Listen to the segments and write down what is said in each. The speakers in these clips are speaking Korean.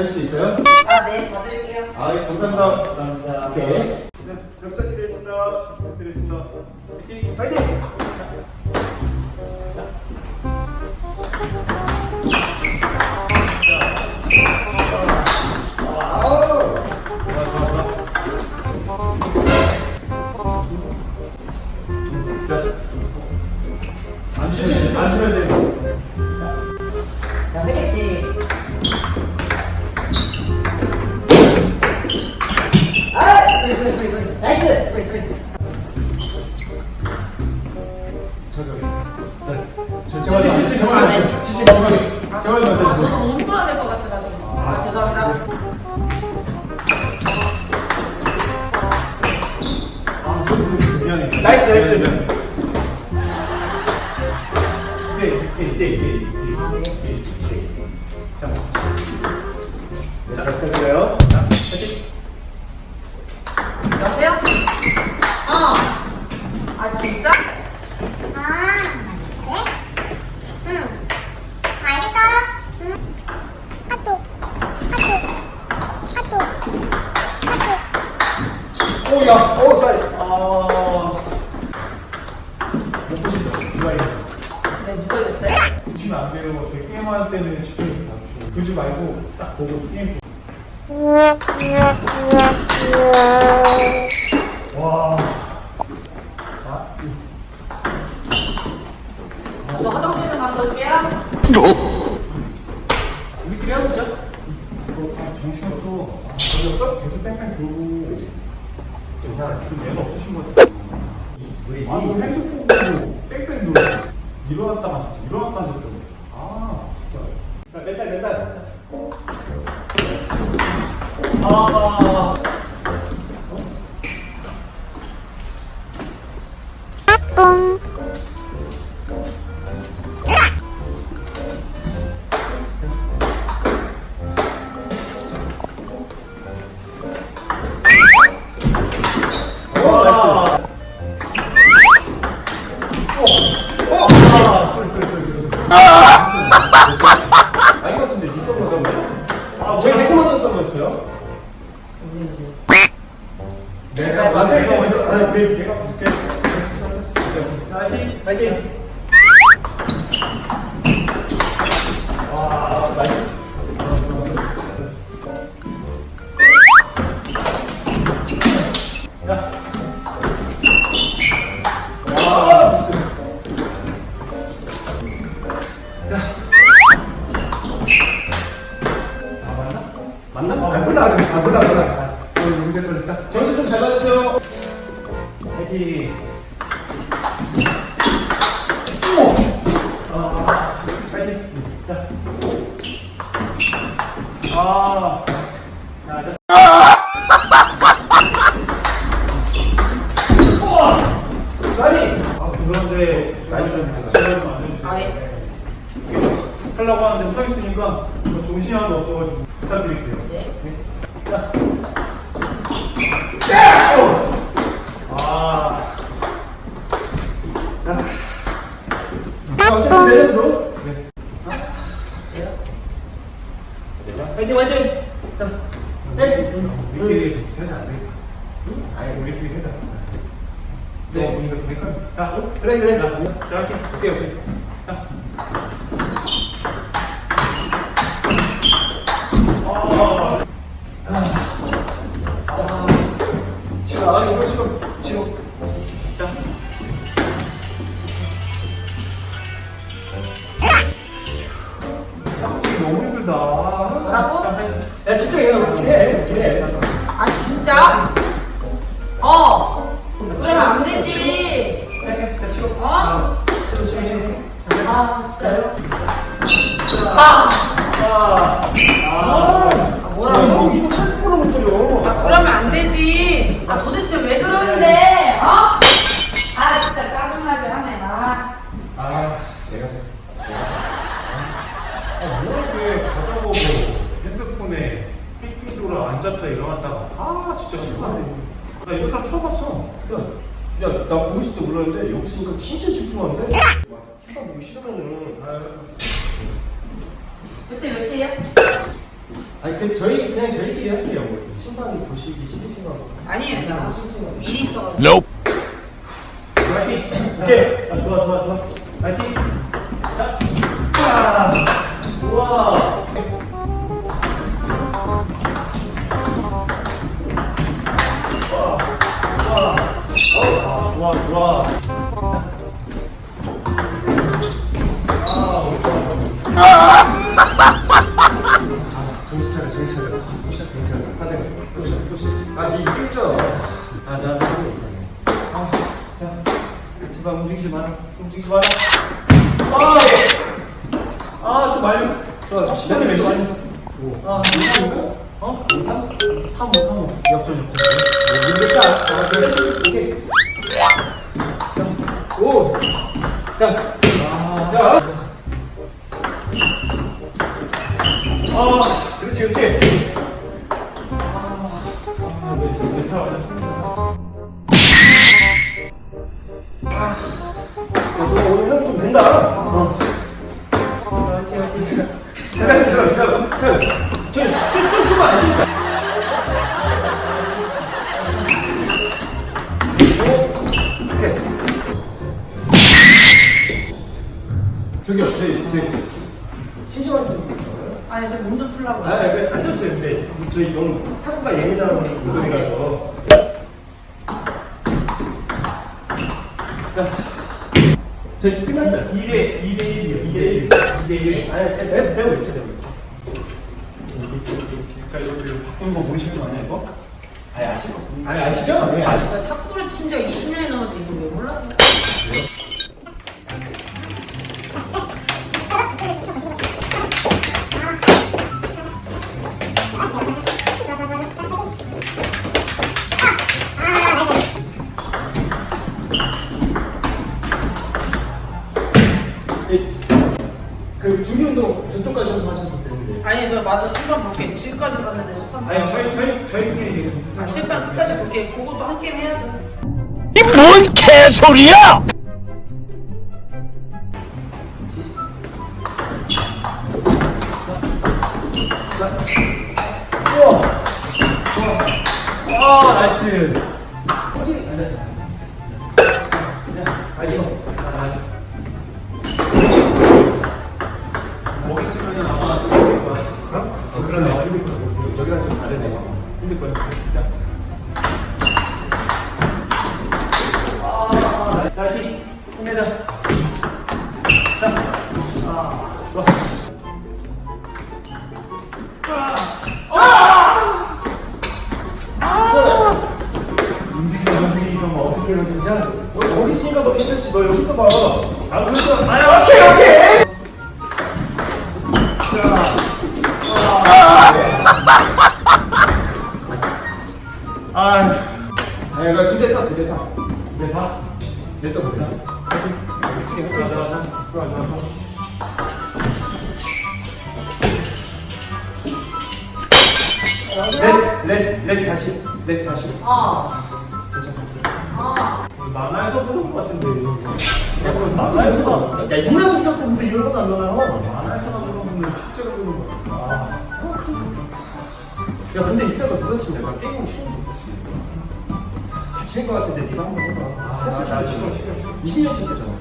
봐줄 수 있어요? 아, 네, 받을게요. 아, 예, 감사합니다. 감사합니다. 오케이. 네, 잘 부탁드리겠습니다. 부탁드리겠습니다. 파이팅! 파이팅! 자, 앉으시면 돼요. 앉으시면 돼요. 미안해. 나이스 나이스. 네, 네, 네, 네, 아, 네. 네, 네. 자, 자, 부탁드려요. 자, 파이팅. 여보세요? 어. 아, 진짜? 아, 그래? 응. 알겠어. 응. 카톡. 카톡. 카톡. 카톡. 오, 야, 오, 쌀. 아, 못 보신다. 누가 이랬어? 네, 누가 이랬어요? 보시면 안 돼요. 게임할 때는 집중해서 봐주시고 보지 말고 딱 보고 게임 좀. 와. 자, 저 화장실 좀 갔다 올게요. 우리끼리 하자. 이거 아, 정신없어. 아, 저기서 계속 뺑뺑 돌고. 좀 이상하지. 좀 애가 없으신 것 같아. 우리 아, 뭐 핸드폰 보고 뺑뺑 돌고. 일어났다 앉았다. 일어났다 앉았다. 아, 멘탈, 멘탈. 아. 아, 왜 내가 먼저 서버였어요? 내가, 아, 내가 먼저, 아, 내, 내가 볼게. 파이팅, 파이팅. 맞나? 아, 몰라, 아, 몰라, 몰라. 아, 오늘 문제 걸렸다. 점수 좀잘 맞으세요. 파이팅. 오! 아, 파이팅. 자. 아. 자, 자. 우와! 나니! 아, 그런데, 나이스. 아, 예. 하려고 하는데 서 있으니까 정신이 하나도 없어가지고 부탁드릴게요. 네. 자. 아. 아. 자, 어쨌든 내려줘. 네. 자, 화이팅, 화이팅! 자, 네. 우리끼리 세자 안 되겠다. 아니, 우리끼리 세자. 네. 우리가? 자, 어? 그래, 그래. 자. 오케이, 오케이. 자. 싫어, 아, 싫어, 싫어, 싫어. 자. 지금 너무 힘들다. 뭐라고? 야, 집중해. 그래, 그래. 아, 진짜? 어. 그러면 안 되지. 자, 치워. 어? 치워, 치워, 치워. 아, 진짜요? 아, 아, 아, 뭐라고? 이거, 이거 찬스 보러 못 때려. 아, 그러면 안 되지. 아, 도대체 왜 그러는데? 어? 아, 진짜 짜증나게 하네, 아. 아, 내가 잘. 아, 뭐 이렇게 가다 보고 핸드폰에 삑삑 돌아 앉았다 일어났다가 아 진짜 싫어. 나 거기 있을 때 몰랐는데 여기 있으니까 진짜 집중하는데? 막 휴가 보기 싫으면은 그때 몇 시에요? 아니 그 저희 그냥 저희끼리 할게요. 뭐. 신방 보시기 싫으신가 봐. 아니에요. 나 일이 있어가지고. Nope. 파이팅! 오케이! 아, 좋아 좋아 좋아. 파이팅! 정신 차려 정신 차려. 아, 또 시작 정신 차려. 하네. 또 시작 또 시작. 아, 이 이겼죠? 아, 자, 자, 아, 자. 제발 움직이지 마라. 움직이지 마라. 아, 아, 또 말려. 좋아, 몇대 몇시? 아, 5, 어? 5, 3? 3, 5, 3, 5. 역전, 역전. 뭐, 문제다. 아, 그래. 오케이. 자, 오. 자. 저. 저기요, 저희, 저희, 있나요? 아니 저몸좀 풀라고. 아, 그 앉았어요. 근데 저희 너무 타구가 예민한 분들이라서. 저희 끝났어요. 2대 2대 1이요. 2대 1. 2대 1. 아니, 배, 배우고 있죠, 배우고 있죠. 그러니까 이거 바꾼 거 보이시는 거 아니야, 이거? 아니, 아시죠? 아니, 아시죠? 네, 아시죠? 나 탁구를 친 지 20년이 넘었는데 이거 왜 몰라? 그 준비 운동 저쪽 가셔서 하셔도 되는데. 아니 저 맞아 심판 볼게 지금까지 봤는데 심판. 아니, 저희, 저희, 저희끼리 심판 끝까지 볼게. 보고도 한 게임 해야죠. 이 뭔 개소리야! 아, 나이스. 아, 내가 9대 4, 9대 4. 9대 4? 됐어, 9대 4. 어떻게 좋아, 좋아, 좋아, 좋아, 좋아. 렛, 렛, 렛 다시, 렛 다시. 어. 괜찮아. 어. 만화에서 보는 것 같은데 야 그럼 만화에서 야 이나승 부터 이런 건 안 나와요 만화에서만 보는 거는 실제로 보는 거야 아 어, 그러니까 야 근데 이따가 누가 치냐 나 게임 싫은데 그치 잘 치는 거 같은데 네가 한번 해봐. 아, 나 싫어 20년 쳤대잖아.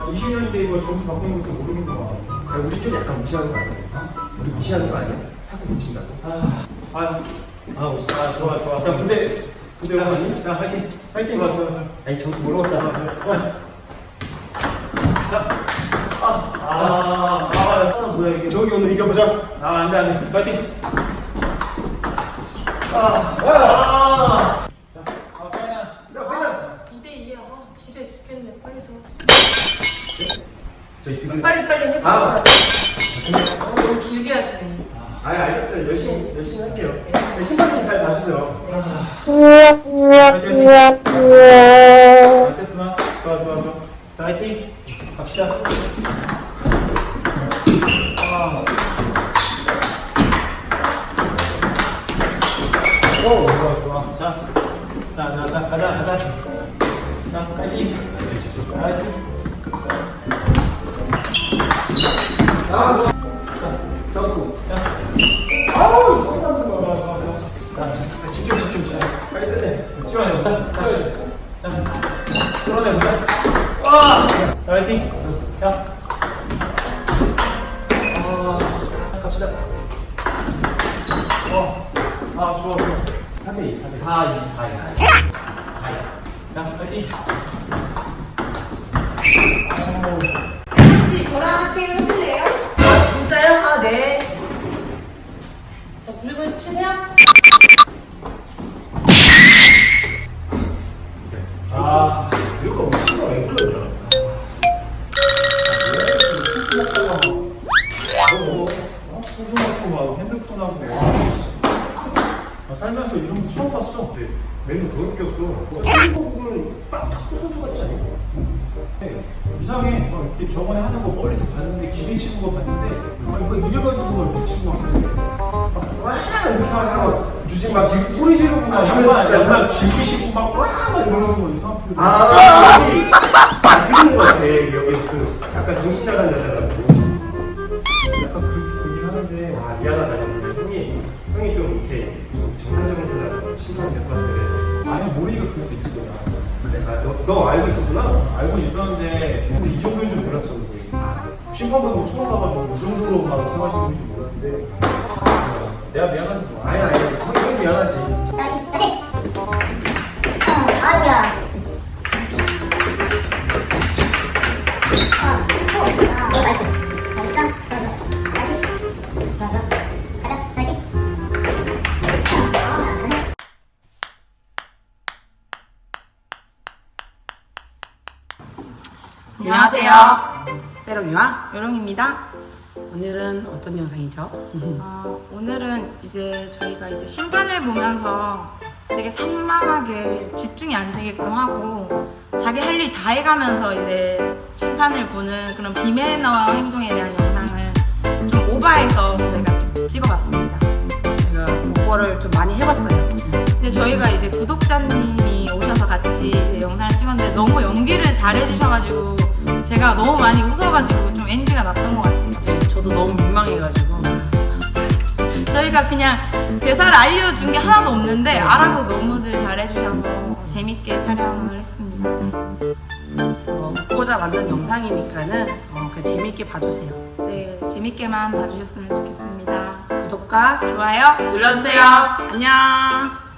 20년인데 이거 점수 바꾸는 것도 모르는 거야 야 우리 좀 약간 무시하는 거 아니야? 우리 무시하는 거 아니야? 타고 못 친다고 아, 아, 아, 아 좋아 좋아. 자 부대 부대 오마니? 자 화이팅. 화이팅. 좋아 좋아 좋아. 아니 점수 모르겠다. 자. 아, 아, 아, 아, 뭐야 이게? 저기 오늘 이겨보자. 아 안 돼 안 돼. 파이팅. 아, 아, 자, 아, 파이나 자 파이나 2대 2야. 아, 지뢰 죽겠네. 빨리 좀. 저희 디그 빨리 빨리 해봅시다. 아. 어, 너무 길게 하시네. 아 알겠어요 열심히 메뉴 그거밖에 없어. 한국은 딱 탁구 선수 같지 않아? 네. 이상해. 막 이렇게 저번에 하는 거 멀리서 봤는데 기계 치는 거 봤는데 아, 이거 이래가지고 막 이렇게 치고 막 하는데 막와 이렇게 하고 주식 막 기- 소리 지르고 막 양말 양말 길게 신고 막와막 이러면서 막 이상하게 아, 안 들은 것 같아. 여기 그 약간 정신 나간 여자라고. 약간 그렇게 보긴 하는데 아, 미안하다. 근데 형이, 형이 좀 이렇게 아, 너, 너 알고 있었구나? 알고 있었는데 근데 이 정도인 줄 몰랐어. 그게 심판 보고 처음 봐가지고 이 정도로 막 생각하시는 줄 몰랐는데. 내가 미안하지 뭐. 아니 아니 형이 형이 미안하지. 어 아니야 아, 어, 아. 좋아, 안녕하세요. 빼롱이와 요롱입니다. 오늘은 어떤 영상이죠? 아, 오늘은 이제 저희가 이제 심판을 보면서 되게 산만하게 집중이 안 되게끔 하고 자기 할 일 다 해가면서 이제 심판을 보는 그런 비매너 행동에 대한 영상을 좀 오바해서 저희가 찍- 찍어봤습니다. 제가 오버를 좀 많이 해봤어요. 근데 저희가 이제 구독자님이 오셔서 같이 이제 영상을 찍었는데 너무 연기를 잘해주셔가지고 제가 너무 많이 웃어가지고 좀 NG가 났던 것 같아요. 네, 저도 너무 민망해가지고 저희가 그냥 대사를 알려준 게 하나도 없는데 알아서 너무들 잘해주셔서 재밌게 촬영을 했습니다. 어, 웃고자 만든 영상이니까는 어, 그 재밌게 봐주세요. 네, 재밌게만 봐주셨으면 좋겠습니다. 구독과 좋아요 눌러주세요. 안녕.